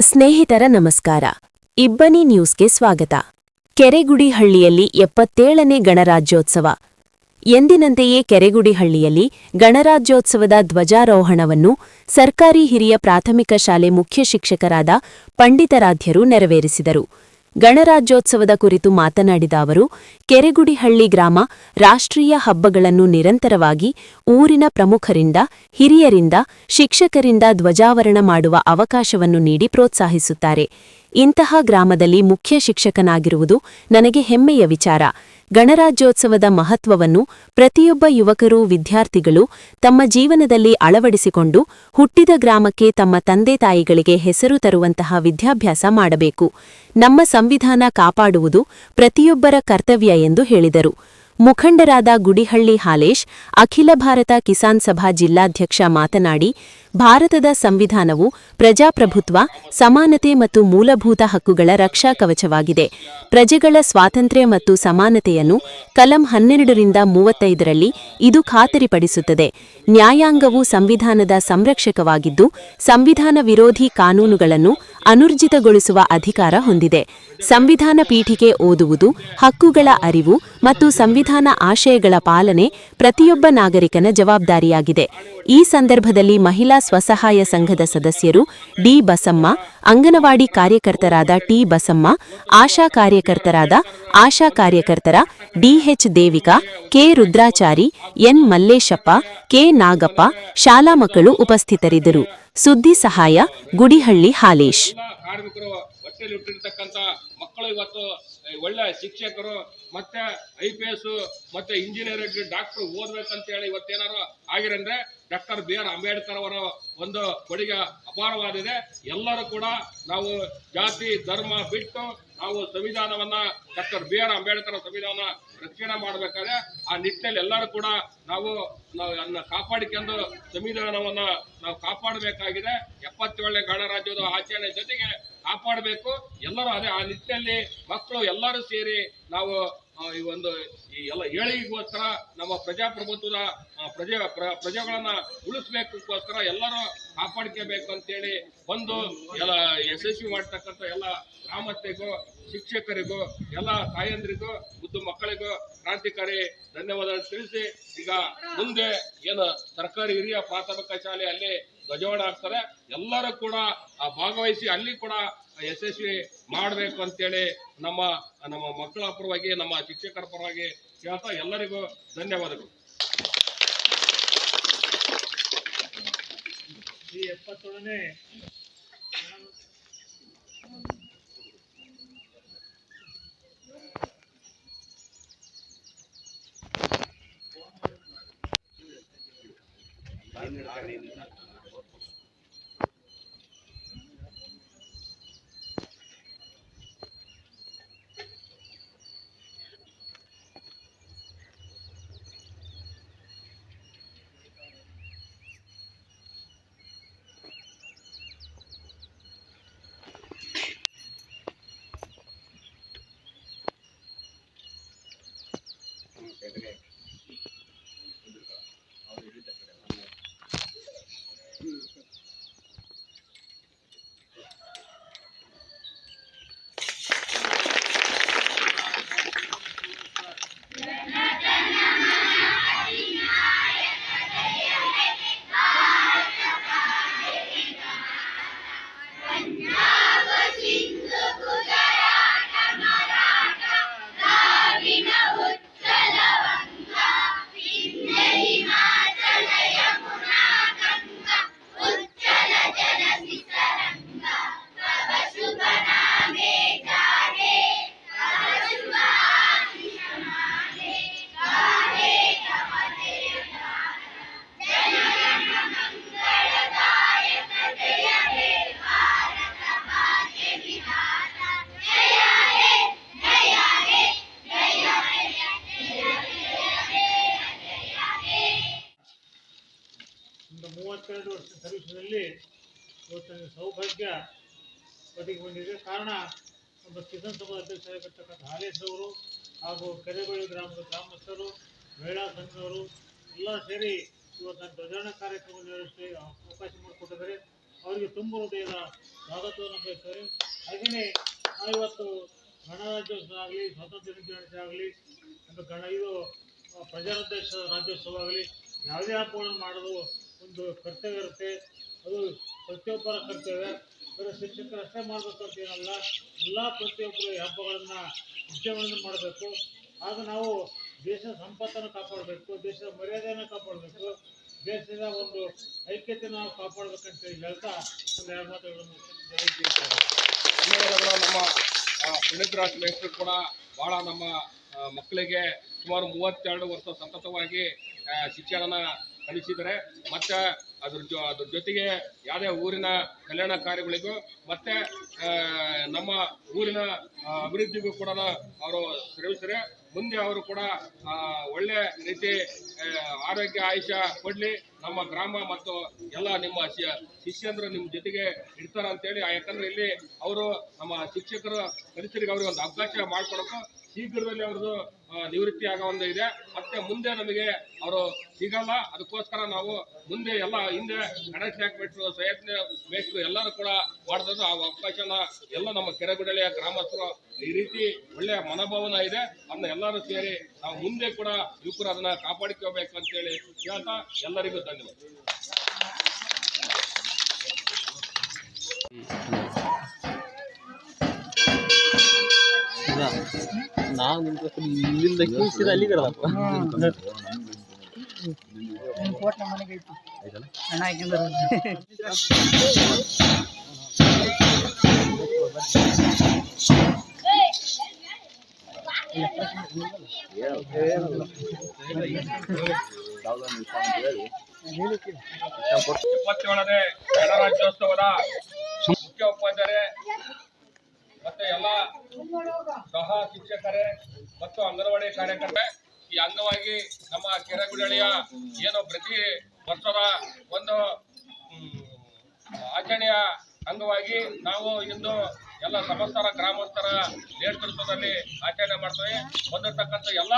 ಸ್ನೇಹಿತರ ನಮಸ್ಕಾರ. ಇಬ್ಬನಿ ನ್ಯೂಸ್ಗೆ ಸ್ವಾಗತ. ಕೆರೆಗುಡಿಹಳ್ಳಿಯಲ್ಲಿ ಎಪ್ಪತ್ತೇಳನೇ ಗಣರಾಜ್ಯೋತ್ಸವ. ಎಂದಿನಂತೆಯೇ ಕೆರೆಗುಡಿಹಳ್ಳಿಯಲ್ಲಿ ಗಣರಾಜ್ಯೋತ್ಸವದ ಧ್ವಜಾರೋಹಣವನ್ನು ಸರ್ಕಾರಿ ಹಿರಿಯ ಪ್ರಾಥಮಿಕ ಶಾಲೆ ಮುಖ್ಯ ಶಿಕ್ಷಕರಾದ ಪಂಡಿತಾರಾಧ್ಯರು ನೆರವೇರಿಸಿದರು. ಗಣರಾಜ್ಯೋತ್ಸವದ ಕುರಿತು ಮಾತನಾಡಿದ ಅವರು, ಕೆರೆಗುಡಿಹಳ್ಳಿ ಗ್ರಾಮ ರಾಷ್ಟ್ರೀಯ ಹಬ್ಬಗಳನ್ನು ನಿರಂತರವಾಗಿ ಊರಿನ ಪ್ರಮುಖರಿಂದ, ಹಿರಿಯರಿಂದ, ಶಿಕ್ಷಕರಿಂದ ಧ್ವಜಾವರಣ ಮಾಡುವ ಅವಕಾಶವನ್ನು ನೀಡಿ ಪ್ರೋತ್ಸಾಹಿಸುತ್ತಾರೆ. ಇಂತಹ ಗ್ರಾಮದಲ್ಲಿ ಮುಖ್ಯ ಶಿಕ್ಷಕನಾಗಿರುವುದು ನನಗೆ ಹೆಮ್ಮೆಯ ವಿಚಾರ. ಗಣರಾಜ್ಯೋತ್ಸವದ ಮಹತ್ವವನ್ನು ಪ್ರತಿಯೊಬ್ಬ ಯುವಕರು, ವಿದ್ಯಾರ್ಥಿಗಳು ತಮ್ಮ ಜೀವನದಲ್ಲಿ ಅಳವಡಿಸಿಕೊಂಡು ಹುಟ್ಟಿದ ಗ್ರಾಮಕ್ಕೆ ತಮ್ಮ ತಂದೆ ತಾಯಿಗಳಿಗೆ ಹೆಸರು ತರುವಂತಹ ವಿದ್ಯಾಭ್ಯಾಸ ಮಾಡಬೇಕು. ನಮ್ಮ ಸಂವಿಧಾನ ಕಾಪಾಡುವುದು ಪ್ರತಿಯೊಬ್ಬರ ಕರ್ತವ್ಯ ಎಂದು ಹೇಳಿದರು. ಮುಖಂಡರಾದ ಗುಡಿಹಳ್ಳಿ ಹಾಲೇಶ್, ಅಖಿಲ ಭಾರತ ಕಿಸಾನ್ ಸಭಾ ಜಿಲ್ಲಾಧ್ಯಕ್ಷ ಮಾತನಾಡಿ, ಭಾರತದ ಸಂವಿಧಾನವು ಪ್ರಜಾಪ್ರಭುತ್ವ, ಸಮಾನತೆ ಮತ್ತು ಮೂಲಭೂತ ಹಕ್ಕುಗಳ ರಕ್ಷಾ ಕವಚವಾಗಿದೆ. ಪ್ರಜೆಗಳ ಸ್ವಾತಂತ್ರ್ಯ ಮತ್ತು ಸಮಾನತೆಯನ್ನು ಕಲಂ ಹನ್ನೆರಡರಿಂದ ಮೂವತ್ತೈದರಲ್ಲಿ ಇದು ಖಾತರಿಪಡಿಸುತ್ತದೆ. ನ್ಯಾಯಾಂಗವು ಸಂವಿಧಾನದ ಸಂರಕ್ಷಕವಾಗಿದ್ದು, ಸಂವಿಧಾನ ವಿರೋಧಿ ಕಾನೂನುಗಳನ್ನು ಅನುರ್ಜಿತಗೊಳಿಸುವ ಅಧಿಕಾರ ಹೊಂದಿದೆ. ಸಂವಿಧಾನ ಪೀಠಿಕೆ ಓದುವುದು, ಹಕ್ಕುಗಳ ಅರಿವು ಮತ್ತು ಸಂವಿಧಾನ ಆಶಯಗಳ ಪಾಲನೆ ಪ್ರತಿಯೊಬ್ಬ ನಾಗರಿಕನ ಜವಾಬ್ದಾರಿಯಾಗಿದೆ. ಈ ಸಂದರ್ಭದಲ್ಲಿ ಮಹಿಳಾ ಸ್ವಸಹಾಯ ಸಂಘದ ಸದಸ್ಯರು ಡಿ. ಬಸಮ್ಮ, ಅಂಗನವಾಡಿ ಕಾರ್ಯಕರ್ತರಾದ ಟಿ. ಬಸಮ್ಮ, ಆಶಾ ಕಾರ್ಯಕರ್ತರಾದ ಆಶಾ ಕಾರ್ಯಕರ್ತರ DH Devika, K. Rudrachari, N. Malleshappa, K. Nagappa, ಶಾಲಾ ಮಕ್ಕಳು ಉಪಸ್ಥಿತರಿದ್ದರು. ಸುದ್ದಿ ಸಹಾಯ, ಗುಡಿಹಳ್ಳಿ ಹಾಲೇಶ್. ಕಾರ್ಮಿಕರು ಹೊಟ್ಟೆಯಲ್ಲಿ ಹುಟ್ಟಿರ್ತಕ್ಕಂಥ ಮಕ್ಕಳು ಇವತ್ತು ಒಳ್ಳೆ ಶಿಕ್ಷಕರು ಮತ್ತೆ ಐ ಪಿ ಎಸ್, ಮತ್ತೆ ಇಂಜಿನಿಯರ್ ಡಾಕ್ಟರ್ ಓದ್ಬೇಕಂತ ಹೇಳಿ ಇವತ್ತೇನಾರು ಆಗಿರಂದ್ರೆ ಡಾಕ್ಟರ್ ಬಿ ಆರ್ ಅಂಬೇಡ್ಕರ್ ಅವರ ಒಂದು ಕೊಡುಗೆ ಅಪಾರವಾದಿದೆ ಎಲ್ಲರೂ ಕೂಡ ನಾವು ಜಾತಿ, ಧರ್ಮ ಬಿಟ್ಟು ನಾವು ಸಂವಿಧಾನವನ್ನ ಡಾಕ್ಟರ್ ಬಿ ಆರ್ ಅಂಬೇಡ್ಕರ್ ಸಂವಿಧಾನ ರಕ್ಷಣೆ ಮಾಡಬೇಕಾದ್ರೆ ಆ ನಿಟ್ಟಿನಲ್ಲಿ ಎಲ್ಲರೂ ಕೂಡ ನಾವು ನಾವು ಕಾಪಾಡಿಕೊಂಡು ಸಂವಿಧಾನವನ್ನ ನಾವು ಕಾಪಾಡಬೇಕಾಗಿದೆ. ಎಪ್ಪತ್ತೇಳನೇ ಗಣರಾಜ್ಯದ ಆಚರಣೆ ಜೊತೆಗೆ ಕಾಪಾಡಬೇಕು. ಎಲ್ಲರೂ ಅದೇ, ಆ ನಿಟ್ಟಿನಲ್ಲಿ ಮಕ್ಕಳು ಎಲ್ಲರೂ ಸೇರಿ ನಾವು ಈ ಒಂದು, ಈ ಎಲ್ಲ ಏಳಿಗೆಗೋಸ್ಕರ, ನಮ್ಮ ಪ್ರಜಾಪ್ರಭುತ್ವದ ಪ್ರಜೆ, ಪ್ರ- ಪ್ರಜೆಗಳನ್ನ ಉಳಿಸ್ಬೇಕೋಸ್ಕರ ಎಲ್ಲರೂ ಕಾಪಾಡ್ಕೋಬೇಕು ಅಂತೇಳಿ ಬಂದು ಎಲ್ಲ ಯಶಸ್ವಿ ಮಾಡ್ತಕ್ಕಂಥ ಎಲ್ಲ ಗ್ರಾಮಸ್ಥರಿಗೂ, ಶಿಕ್ಷಕರಿಗೂ, ಎಲ್ಲ ತಾಯಂದ್ರಿಗೂ ಮುದ್ದು ಮಕ್ಕಳಿಗೂ ಕ್ರಾಂತಿಕಾರಿ ಧನ್ಯವಾದ ತಿಳಿಸಿ, ಈಗ ಮುಂದೆ ಏನು ಸರ್ಕಾರಿ ಹಿರಿಯ ಪ್ರಾಥಮಿಕ ಶಾಲೆಯಲ್ಲಿ ಧ್ವಜಾರೋಹಣ ಹಾಕ್ತಾರೆ ಎಲ್ಲರೂ ಕೂಡ ಭಾಗವಹಿಸಿ ಅಲ್ಲಿ ಕೂಡ ಯಶಸ್ವಿ ಮಾಡಬೇಕು ಅಂತೇಳಿ ನಮ್ಮ ನಮ್ಮ ಮಕ್ಕಳ ಪರವಾಗಿ, ನಮ್ಮ ಶಿಕ್ಷಕರ ಪರವಾಗಿ ಕೇಳ್ತಾ ಎಲ್ಲರಿಗೂ ಧನ್ಯವಾದಗಳು. ಎಪ್ಪತ್ತೇಳನೇ ಮೂವತ್ತೆರಡು ವರ್ಷ ಸರ್ವಿಸದಲ್ಲಿ ನನಗೆ ಸೌಭಾಗ್ಯ ಒದಗಿ ಬಂದಿದೆ ಕಾರಣ ನಮ್ಮ ಕಿಸಾನ್ ಸಭಾ ಅಧ್ಯಕ್ಷರಾಗಿರ್ತಕ್ಕಂಥ ಹಾಲೇಶ್ ಅವರು ಹಾಗೂ ಕೆರೆಗೊಳ್ಳಿ ಗ್ರಾಮದ ಗ್ರಾಮಸ್ಥರು, ಮಹಿಳಾ ಸಂಘದವರು ಎಲ್ಲ ಸೇರಿ ಇವತ್ತು ನನ್ನ ಧ್ವಜಾರಣ ಕಾರ್ಯಕ್ರಮ ನಿರ್ವಹಿಸಿ ಅವಕಾಶ ಮಾಡಿಕೊಟ್ಟಿದ್ದಾರೆ. ಅವರಿಗೆ ತುಂಬ ಹೃದಯದ ಸ್ವಾಗತವನ್ನು ಬಯಸ್ತಾರೆ ಹಾಗೆಯೇ ಇವತ್ತು ಗಣರಾಜ್ಯೋತ್ಸವ ಆಗಲಿ, ಸ್ವಾತಂತ್ರ್ಯ ದಿನಾಚರಣೆ ಆಗಲಿ ಗಣ ಇದು ಪ್ರಜಾರಾಧ್ಯಕ್ಷ ರಾಜ್ಯೋತ್ಸವ ಆಗಲಿ ಯಾವುದೇ ಹಬ್ಬಗಳನ್ನು ಮಾಡೋದು ಒಂದು ಕರ್ತವ್ಯ ಇರುತ್ತೆ. ಅದು ಪ್ರತಿಯೊಬ್ಬರ ಕರ್ತವ್ಯ ಬರೀ ಶಿಕ್ಷಕರು ಅಷ್ಟೇ ಮಾಡಬೇಕು ಅಂತ ಏನಲ್ಲ. ಎಲ್ಲ ಪ್ರತಿಯೊಬ್ಬರು ಹಬ್ಬಗಳನ್ನು ಉದ್ಯಮಗಳನ್ನು ಮಾಡಬೇಕು. ಆಗ ನಾವು ದೇಶದ ಸಂಪತ್ತನ್ನು ಕಾಪಾಡಬೇಕು, ದೇಶದ ಮರ್ಯಾದೆಯನ್ನು ಕಾಪಾಡಬೇಕು, ದೇಶದ ಒಂದು ಐಕ್ಯತೆ ನಾವು ಕಾಪಾಡಬೇಕಂತ ಹೇಳ್ತಾ ಒಂದು ಎರಡು ಮಾತುಗಳನ್ನು ನಮ್ಮ ಪುನೀತ್ ರಾಜ್ ಕೂಡ ಭಾಳ ನಮ್ಮ ಮಕ್ಕಳಿಗೆ ಸುಮಾರು ಮೂವತ್ತೆರಡು ವರ್ಷ ಸತತವಾಗಿ ಶಿಕ್ಷಣನ ಕಲಿಸಿದ್ದಾರೆ ಮತ್ತೆ ಅದ್ರ ಜೊ, ಅದ್ರ ಜೊತೆಗೆ ಯಾವುದೇ ಊರಿನ ಕಲ್ಯಾಣ ಕಾರ್ಯಗಳಿಗೂ ಮತ್ತೆ ನಮ್ಮ ಊರಿನ ಅಭಿವೃದ್ಧಿಗೂ ಕೂಡ ಅವರು ಶ್ರಮಿಸಿದರೆ ಮುಂದೆ ಅವರು ಕೂಡ ಒಳ್ಳೆ ರೀತಿ ಆರೋಗ್ಯ ಆಯುಷ್ಯ ಕೊಡ್ಲಿ. ನಮ್ಮ ಗ್ರಾಮ ಮತ್ತು ಎಲ್ಲ ನಿಮ್ಮ ಶಿಷ್ಯಂದ್ರು ನಿಮ್ಮ ಜೊತೆಗೆ ಇರ್ತಾರೆ ಅಂತೇಳಿ. ಯಾಕಂದ್ರೆ ಇಲ್ಲಿ ಅವರು ನಮ್ಮ ಶಿಕ್ಷಕರು ಕಲಿಸರಿಗೆ ಅವ್ರಿಗೆ ಒಂದು ಅವಕಾಶ ಮಾಡಿಕೊಡಬೇಕು ಶೀಘ್ರದಲ್ಲಿ ಅವ್ರದ್ದು ನಿವೃತ್ತಿ ಆಗುವಂತೆ ಇದೆ. ಮತ್ತೆ ಮುಂದೆ ನಮಗೆ ಅವರು ಸಿಗಲ್ಲ. ಅದಕ್ಕೋಸ್ಕರ ನಾವು ಮುಂದೆ ಎಲ್ಲ ಹಿಂದೆ ಗಣೇಶ್ ಮೇಟ್ರು ಬೇಕು ಮೇಟ್ರು ಎಲ್ಲರೂ ಕೂಡ ಮಾಡಿದ್ರು ಆ ಅವಕಾಶನ ಎಲ್ಲ ನಮ್ಮ ಕೆರೆಗುಡಳಿಯ ಗ್ರಾಮಸ್ಥರು ಈ ರೀತಿ ಒಳ್ಳೆಯ ಮನೋಭಾವನ ಇದೆ. ಅದನ್ನ ಎಲ್ಲರೂ ಸೇರಿ ನಾವು ಮುಂದೆ ಕೂಡ ಯುವಕರು ಅದನ್ನ ಕಾಪಾಡಿಕೋಬೇಕು ಅಂತೇಳಿ ಹೇಳ್ತಾ ಎಲ್ಲರಿಗೂ ಧನ್ಯವಾದ. ಇಲ್ಲಿಂದ ಕೀಳ್ಸಿದ ಅಲ್ಲಿ ಕಡದಪ್ಪ ಇಪ್ಪತ್ತೇಳನೇ ಗಣರಾಜ್ಯೋತ್ಸವದ ಮತ್ತೆ ಎಲ್ಲ ಸಹ ಶಿಕ್ಷಕರೇ ಮತ್ತು ಅಂಗನವಾಡಿ ಕಾರ್ಯಕರ್ತರೆ ಈ ಅಂಗವಾಗಿ ನಮ್ಮ ಕೆರೆಗುಡಳಿಯ ಏನು ಪ್ರತಿ ವರ್ಷದ ಒಂದು ಆಚರಣೆಯ ಅಂಗವಾಗಿ ನಾವು ಇಂದು ಎಲ್ಲ ಸಮಸ್ತರ ಗ್ರಾಮಸ್ಥರ ನೇತೃತ್ವದಲ್ಲಿ ಆಚರಣೆ ಮಾಡ್ತೇವೆ. ಬಂದಿರತಕ್ಕಂಥ ಎಲ್ಲ